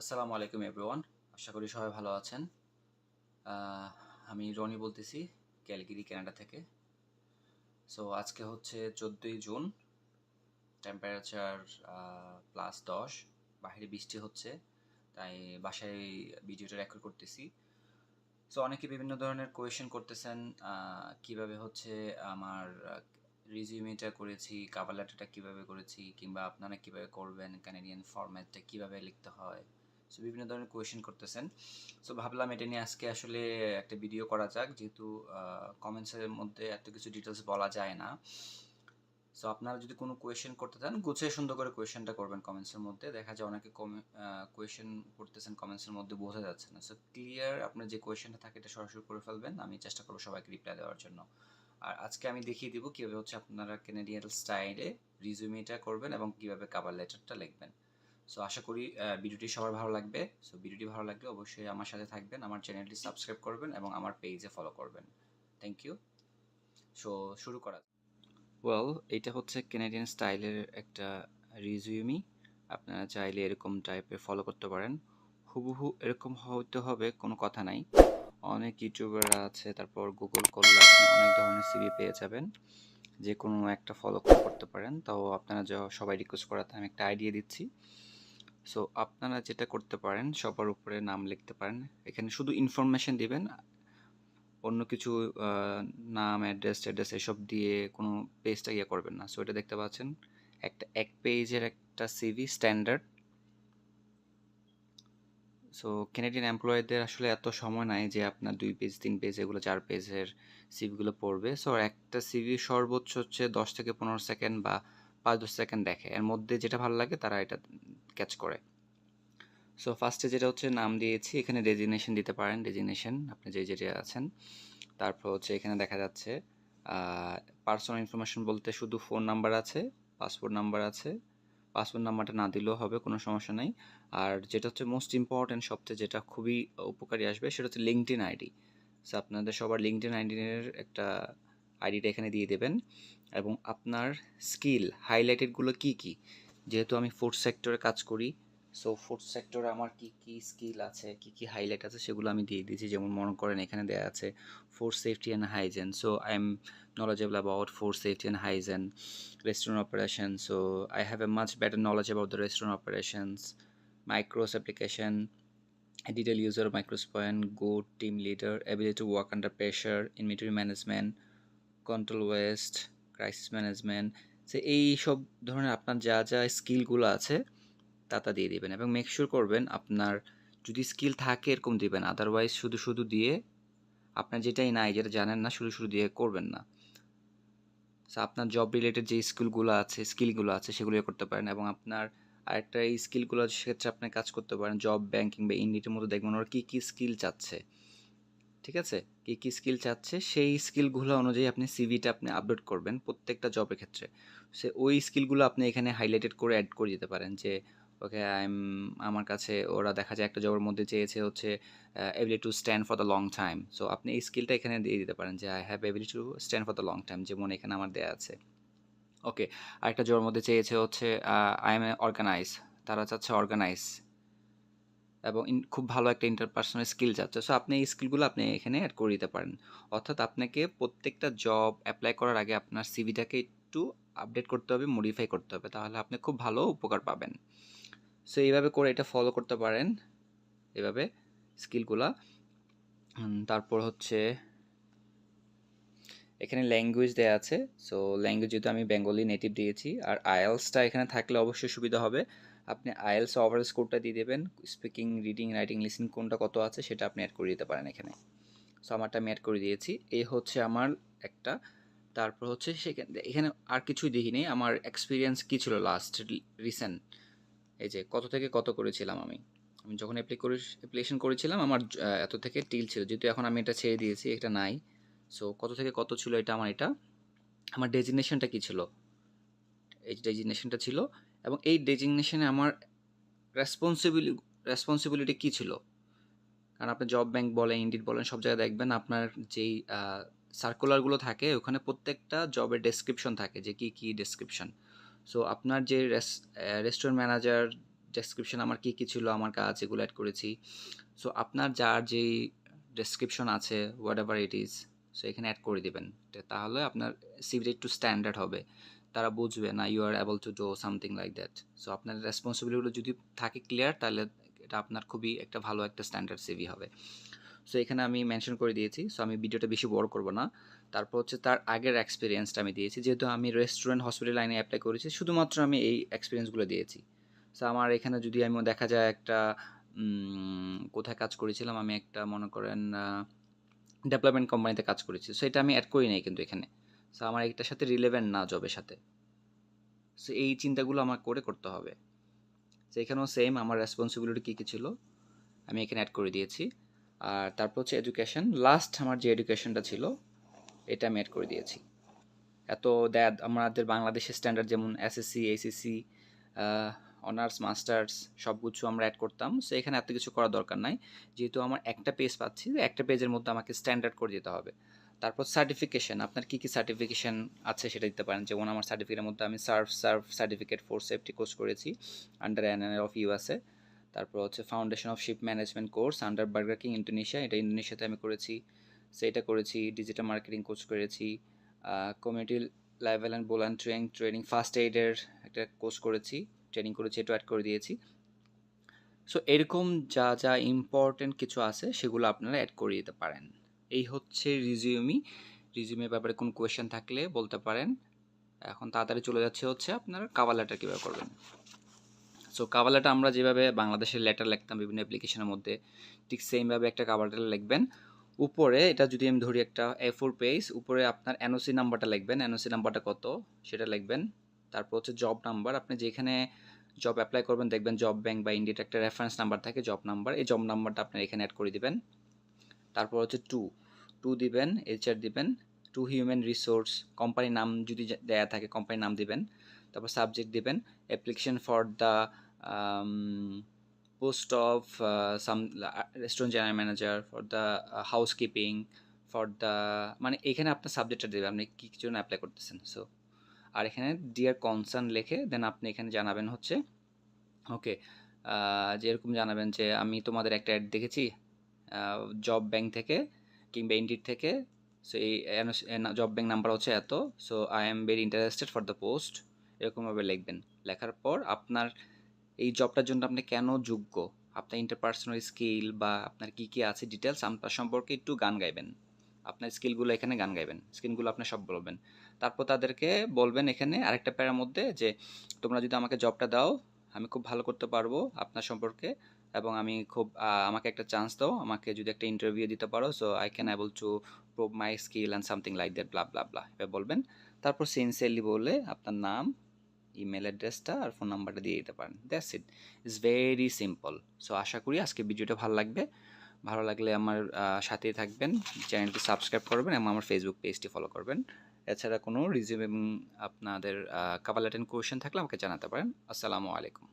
আসসালামু আলাইকুম এভরিওয়ান আশা করি সবাই ভালো আছেন। আমি রনি বলতেছি, ক্যালগিরি কানাডা থেকে। সো আজকে হচ্ছে চোদ্দোই জুন টেম্পারেচার প্লাস দশ। বাইরে বৃষ্টি হচ্ছে, তাই বাসায় ভিডিওটা রেকর্ড করতেছি। সো অনেকে বিভিন্ন ধরনের কোয়েশন করতেছেন কীভাবে হচ্ছে আমার রিজিউমিটা করেছি কাভার লেটারটা কীভাবে করেছি, কিংবা আপনারা কীভাবে করবেন ক্যানাডিয়ান ফরম্যাটটা কীভাবে লিখতে হয়। সো বিভিন্ন ধরনের কোয়েশ্চেন করতেছেন। সো ভাবলাম এটা নিয়ে আজকে আসলে একটা ভিডিও করা যাক, যেহেতু কমেন্টসের মধ্যে এত কিছু ডিটেলস বলা যায় না। সো আপনারা যদি কোনো কোয়েশ্চেন করতে চান, গুছিয়ে সুন্দর করে কোয়েশ্চেনটা করবেন কমেন্টসের মধ্যে। দেখা যায় অনেকে কোয়েশ্চেন করতেছেন কমেন্টসের মধ্যে বোঝা যাচ্ছে না। সো ক্লিয়ার আপনার যে কোয়েশ্চেনটা থাকে, এটা সরাসরি করে ফেলবেন। আমি চেষ্টা করব সবাইকে রিপ্লাই দেওয়ার জন্য। আর আজকে আমি দেখিয়ে দিব কীভাবে হচ্ছে আপনারা কেনেডিয়ান স্টাইলে রিজুমিটা করবেন এবং কীভাবে কাভার লেটারটা লিখবেন। সো আশা করি ভিডিওটি সবার ভালো লাগবে। সো ভিডিওটি ভালো লাগলে অবশ্যই আমার সাথে থাকবেন, আমার চ্যানেলটি সাবস্ক্রাইব করবেন এবং আমার পেজে ফলো করবেন। থ্যাংক ইউ সো শুরু করা ওয়েল এইটা হচ্ছে কেনেডিয়ান স্টাইলের একটা রিজিউমি আপনারা চাইলে এরকম টাইপের ফলো করতে পারেন। হুবহু এরকম হতে হবে, কোনো কথা নাই। অনেক ইউটিউবার আছে, তারপর গুগল করলে আপনি অনেক ধরনের সিভি পেয়ে যাবেন। যে কোনো একটা ফলো করতে পারেন। তাও আপনারা যা- সবাই রিকোয়েস্ট করাতে আমি একটা আইডিয়া দিচ্ছি। সো আপনারা যেটা করতে পারেন, সবার উপরে নাম লিখতে পারেন। এখানে শুধু ইনফরমেশন দিবেন, অন্য কিছু নাম অ্যাড্রেস অ্যাড্রেস এসব দিয়ে কোনো পেজটা ইয়ে করবেন না। সো এটা দেখতে পাচ্ছেন, একটা এক পেজের একটা সিভি স্ট্যান্ডার্ড সো কেনেডিয়ান এমপ্লয়ীদের আসলে এত সময় নাই যে আপনার দুই পেজ তিন পেজ এগুলো, চার পেজের সিভিগুলো পড়বে। সো একটা সিভি সর্বোচ্চ হচ্ছে দশ থেকে পনেরো সেকেন্ড বা পাঁচ, দশ সেকেন্ড দেখে। এর মধ্যে যেটা ভালো লাগে, তারা এটা ক্যাচ করে। সো ফার্স্টে যেটা হচ্ছে, নাম দিয়েছি। এখানে ডেজিগনেশন দিতে পারেন। ডেজিগনেশন আপনি যে যেটা আছেন। তারপর হচ্ছে, এখানে দেখা যাচ্ছে পার্সোনাল ইনফরমেশন বলতে শুধু ফোন নাম্বার আছে পাসপোর্ট নাম্বার আছে। পাসপোর্ট নাম্বারটা না দিলেও হবে, কোনো সমস্যা নাই। আর যেটা হচ্ছে মোস্ট ইম্পর্ট্যান্ট সবচেয়ে যেটা খুবই উপকারী আসবে, সেটা হচ্ছে লিঙ্কডিন আইডি সো আপনাদের সবার লিঙ্কডিন আইডির একটা আইডিটা এখানে দিয়ে দেবেন। এবং আপনার স্কিল হাইলাইটেডগুলো কি কি? যেহেতু আমি ফুড সেক্টরে কাজ করি সো ফুড সেক্টরে আমার কি কি স্কিল আছে, কি কি হাইলাইট আছে সেগুলো আমি দিয়ে দিয়েছি। যেমন মনে করেন এখানে দেওয়া আছে food safety and hygiene so I am knowledgeable about food safety and hygiene restaurant operation so I have a much better knowledge about the restaurant operations Micros application detail user Micros point good team leader ability work under pressure inventory management control waste crisis management সে এই সব ধরনের আপনার যা যা স্কিলগুলো আছে তা তা দিয়ে দিবেন এবং মেক শিওর করবেন আপনার যদি স্কিল থাকে এরকম দিবেন আদারওয়াইজ শুধু শুধু দিয়ে আপনার যেটাই নাই, যেটা জানেন না, শুধু শুধু দিয়ে করবেন না। আপনার জব রিলেটেড যে স্কিলগুলো আছে স্কিলগুলো আছে সেগুলো করতে পারেন এবং আপনার আরেকটা এই স্কিলগুলো সেক্ষেত্রে আপনি কাজ করতে পারেন জব ব্যাংকিং বা ইন্ডিটের মতো দেখবেন ওরা কী কী স্কিল চাচ্ছে। ঠিক আছে? কী কী স্কিল চাচ্ছে? সেই স্কিলগুলো অনুযায়ী আপনি সিভিটা আপনি আপলোড করবেন প্রত্যেকটা জবের ক্ষেত্রে। সে ওই স্কিলগুলো আপনি এখানে হাইলাইটেড করে অ্যাড করে দিতে পারেন যে ওকে আই এম আমার কাছে ওরা দেখা যায় একটা জবের মধ্যে চেয়েছে হচ্ছে ability to stand for the long time so আপনি এই স্কিলটা এখানে দিয়ে দিতে পারেন যে I have ability to stand for the long time যেমন এখানে আমার দেওয়া আছে। ওকে আরেকটা জবের মধ্যে চেয়েছে হচ্ছে আই এম অর্গানাইজ তারা চাচ্ছে অর্গানাইজ এবং খুব ভালো একটা ইন্টারপার্সোনাল স্কিল চাচ্ছে সো আপনি এই স্কিলগুলো আপনি এখানে অ্যাড করে দিতে পারেন। অর্থাৎ আপনাকে প্রত্যেকটা জব অ্যাপ্লাই করার আগে আপনার সিভিটাকে একটু আপডেট করতে হবে মডিফাই করতে হবে। তাহলে আপনি খুব ভালো উপকার পাবেন। সো এইভাবে করে এটা ফলো করতে পারেন, এভাবে স্কিলগুলা তারপর হচ্ছে এখানে ল্যাঙ্গুয়েজ দেওয়া আছে। সো ল্যাঙ্গুয়েজ যেহেতু আমি বেঙ্গলি নেটিভ দিয়েছি, আর আইএলসটা এখানে থাকলে অবশ্যই সুবিধা হবে। আপনি আইএলস ওভারঅল স্কোরটা দিয়ে দেবেন স্পিকিং রিডিং রাইটিং লিসিং কোনটা কত আছে সেটা আপনি অ্যাড করে দিতে পারেন এখানে। সো আমারটা আমি অ্যাড করে দিয়েছি। এই হচ্ছে আমার একটা, তারপর হচ্ছে সেখানে এখানে আর কিছুই দেখিনি। আমার এক্সপিরিয়েন্স কী ছিল লাস্ট রিসেন্ট এই যে, কত থেকে কত করেছিলাম আমি? আমি যখন অ্যাপ্লাই করে অ্যাপ্লিকেশন করেছিলাম, আমার এত থেকে টিল ছিল। যেহেতু এখন আমি এটা ছেড়ে দিয়েছি, এটা নাই। সো কত থেকে কত ছিল এটা, আমার এটা, আমার ডেজিগনেশনটা কী ছিল? এই ডেজিগনেশনটা ছিল এবং এই ডেজিগনেশনে আমার রেসপন্সিবিলি রেসপন্সিবিলিটি কী ছিল? কারণ আপনি জব ব্যাংক বলেন ইন্ডিট বলেন, সব জায়গায় দেখবেন আপনার যেই সার্কুলারগুলো থাকে, ওখানে প্রত্যেকটা জবের ডেসক্রিপশন থাকে যে কী কী ডেসক্রিপশন সো আপনার যে রেস্টুরেন্ট ম্যানেজার ডেসক্রিপশন আমার কী কী ছিল, আমার কাজ, এগুলো অ্যাড করেছি। সো আপনার যার যেই ডেসক্রিপশন আছে whatever it is so এখানে অ্যাড করে দিবেন। তাহলে আপনার সিভিটা একটু স্ট্যান্ডার্ড হবে। তারা বুঝবে না you are able to do something like that so আপনার রেসপন্সিবিলিটিগুলো যদি থাকে ক্লিয়ার তাহলে এটা আপনার খুবই একটা ভালো একটা স্ট্যান্ডার্ড সিভি হবে। সো এখানে আমি মেনশন করে দিয়েছি। সো আমি ভিডিওটা বেশি বড় করব না। তারপর হচ্ছে তার আগের এক্সপিরিয়েন্সটা আমি দিয়েছি। যেহেতু আমি রেস্টুরেন্ট হসপিটাল লাইনে অ্যাপ্লাই করেছি, শুধুমাত্র আমি এই এক্সপিরিয়েন্সগুলো দিয়েছি। সো আমার এখানে যদি আমি দেখা যায় একটা কোথায় কাজ করেছিলাম, আমি একটা মনে করেন ডেভেলপমেন্ট কোম্পানিতে কাজ করেছি। সো এটা আমি অ্যাড করি নাই কিন্তু এখানে। সো আমার এটার সাথে রিলেভেন্ট না জবের সাথে। সো এই চিন্তাগুলো আমার করে করতে হবে। সো এখানেও সেম আমার রেসপন্সিবিলিটি কী কী ছিল, আমি এখানে অ্যাড করে দিয়েছি। আর তারপর হচ্ছে এডুকেশন লাস্ট আমার যে এডুকেশনটা ছিল, এটা আমি অ্যাড করে দিয়েছি। এত দ্যাদ আমাদের বাংলাদেশের স্ট্যান্ডার্ড যেমন এসএসসি এইচএসসি অনার্স মাস্টার্স সব কিছু আমরা অ্যাড করতাম। সো এখানে এত কিছু করার দরকার নাই। যেহেতু আমার একটা পেজ পাচ্ছি একটা পেজের মধ্যে আমাকে স্ট্যান্ডার্ড করে দিতে হবে। তারপর সার্টিফিকেশন আপনার কী কী সার্টিফিকেশন আছে সেটা দিতে পারেন? যেমন আমার সার্টিফিকেটের মধ্যে আমি serve serve certificate for safety course করেছি আন্ডার এন অফ ইউএসএ তারপর হচ্ছে foundation of ship management course under Burger King Indonesia এটা ইন্দোনেশিয়াতে আমি করেছি। সেটা করেছি ডিজিটাল মার্কেটিং কোর্স করেছি community level and bowl and training training first এইডের একটা কোর্স করেছি ট্রেনিং করেছি, এটা অ্যাড করে দিয়েছি। সো এরকম যা যা ইম্পর্টেন্ট কিছু আছে, সেগুলো আপনারা অ্যাড করে দিতে পারেন। এই হচ্ছে রিজিউমি রিজিউমের ব্যাপারে কোনো কোয়েশ্চেন থাকলে বলতে পারেন। এখন তাড়াতাড়ি চলে যাচ্ছে হচ্ছে আপনারা কাভার কীভাবে করবেন। সো কাভার লেটার আমরা যেভাবে বাংলাদেশের লেটার লিখতাম বিভিন্ন অ্যাপ্লিকেশনের মধ্যে, ঠিক সেমভাবে একটা কাভার লেটার লিখবেন। উপরে এটা যদি আমি ধরি একটা এ ফোর পেজ উপরে আপনার এনওসি নাম্বারটা লিখবেন। এনওসি নাম্বারটা কত? সেটা লিখবেন। তারপর হচ্ছে জব নাম্বার আপনি যেখানে জব অ্যাপ্লাই করবেন দেখবেন জব ব্যাংক বা ইন্ডিয়ার একটা রেফারেন্স নাম্বার থাকে জব নাম্বার এই জব নাম্বারটা আপনি এখানে অ্যাড করে দিবেন। তারপর হচ্ছে টু টু দিবেন এইচআর দিবেন টু হিউম্যান রিসোর্স কোম্পানির নাম যদি দেয়া থাকে কোম্পানির নাম দিবেন। তারপর সাবজেক্ট দিবেন application for the post of some restaurant general manager for the housekeeping for the মানে এখানে আপনার সাবজেক্টটা দেবেন আপনি কী জন্য অ্যাপ্লাই করতেছেন সো আর এখানে ডিয়ার কনসার্ন লেখে দেন আপনি এখানে জানাবেন হচ্ছে ওকে যেরকম জানাবেন যে, আমি তোমাদের একটা অ্যাড দেখেছি জব ব্যাংক থেকে কিংবা ইন্ডির থেকে। সো এই জব ব্যাংক নাম্বার হচ্ছে এত। So I am very interested for the post এরকমভাবে লিখবেন। লেখার পর আপনার এই জবটার জন্য আপনি কেন যোগ্য? আপনার ইন্টারপার্সোনাল স্কিল বা আপনার কী কী আছে ডিটেলস আপনার সম্পর্কে একটু গান গাইবেন। আপনার স্কিলগুলো এখানে গান গাইবেন। স্কিলগুলো আপনি সব বলবেন। তারপর তাদেরকে বলবেন এখানে আরেকটা প্যারার মধ্যে যে, তোমরা যদি আমাকে জবটা দাও, আমি খুব ভালো করতে পারব আপনার সম্পর্কে। এবং আমি খুব আমাকে একটা চান্স দাও, আমাকে যদি একটা ইন্টারভিউ দিতে পারো so I can able to prove my skill and something like that blah blah blah এবার বলবেন। তারপর সিনসিয়ারলি বলে আপনার নাম ইমেল অ্যাড্রেসটা আর ফোন নাম্বারটা দিয়ে দিতে পারেন। That's it it's very simple so আশা করি আজকে ভিডিওটা ভালো লাগবে। ভালো লাগলে আমার সাথেই থাকবেন, চ্যানেলটি সাবস্ক্রাইব করবেন এবং আমার ফেসবুক পেজটি ফলো করবেন। এছাড়া কোনো রিজিউম এবং আপনাদের কাপাল অ্যাটেন্ড কোয়েশন থাকলে আমাকে জানাতে পারেন। আসসালামু আলাইকুম।